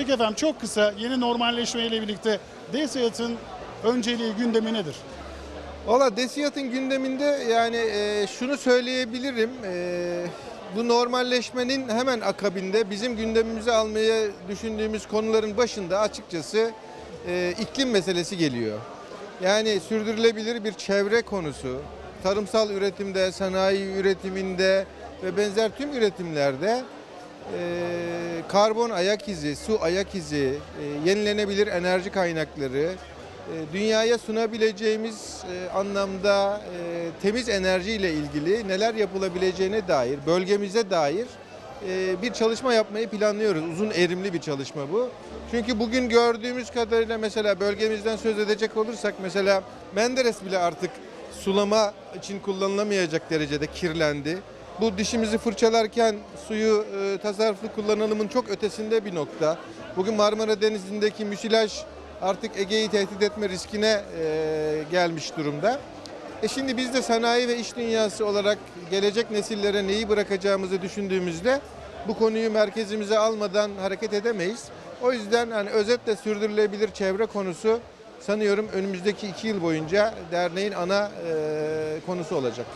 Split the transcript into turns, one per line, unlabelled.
Peki efendim çok kısa yeni normalleşme ile birlikte DSİAD'ın önceliği gündemi nedir?
Valla DESİAD'ın gündeminde yani e, şunu söyleyebilirim. E, bu normalleşmenin hemen akabinde bizim gündemimize almaya düşündüğümüz konuların başında açıkçası e, iklim meselesi geliyor. Yani sürdürülebilir bir çevre konusu, tarımsal üretimde, sanayi üretiminde ve benzer tüm üretimlerde e, karbon ayak izi, su ayak izi, e, yenilenebilir enerji kaynakları, e, dünyaya sunabileceğimiz e, anlamda e, temiz enerji ile ilgili neler yapılabileceğine dair, bölgemize dair e, bir çalışma yapmayı planlıyoruz. Uzun erimli bir çalışma bu. Çünkü bugün gördüğümüz kadarıyla mesela bölgemizden söz edecek olursak mesela Menderes bile artık sulama için kullanılamayacak derecede kirlendi. Bu dişimizi fırçalarken suyu e, tasarruflu kullanılımın çok ötesinde bir nokta. Bugün Marmara Denizi'ndeki müsilaj artık Ege'yi tehdit etme riskine e, gelmiş durumda. E şimdi biz de sanayi ve iş dünyası olarak gelecek nesillere neyi bırakacağımızı düşündüğümüzde bu konuyu merkezimize almadan hareket edemeyiz. O yüzden hani özetle sürdürülebilir çevre konusu sanıyorum önümüzdeki iki yıl boyunca derneğin ana e, konusu olacak.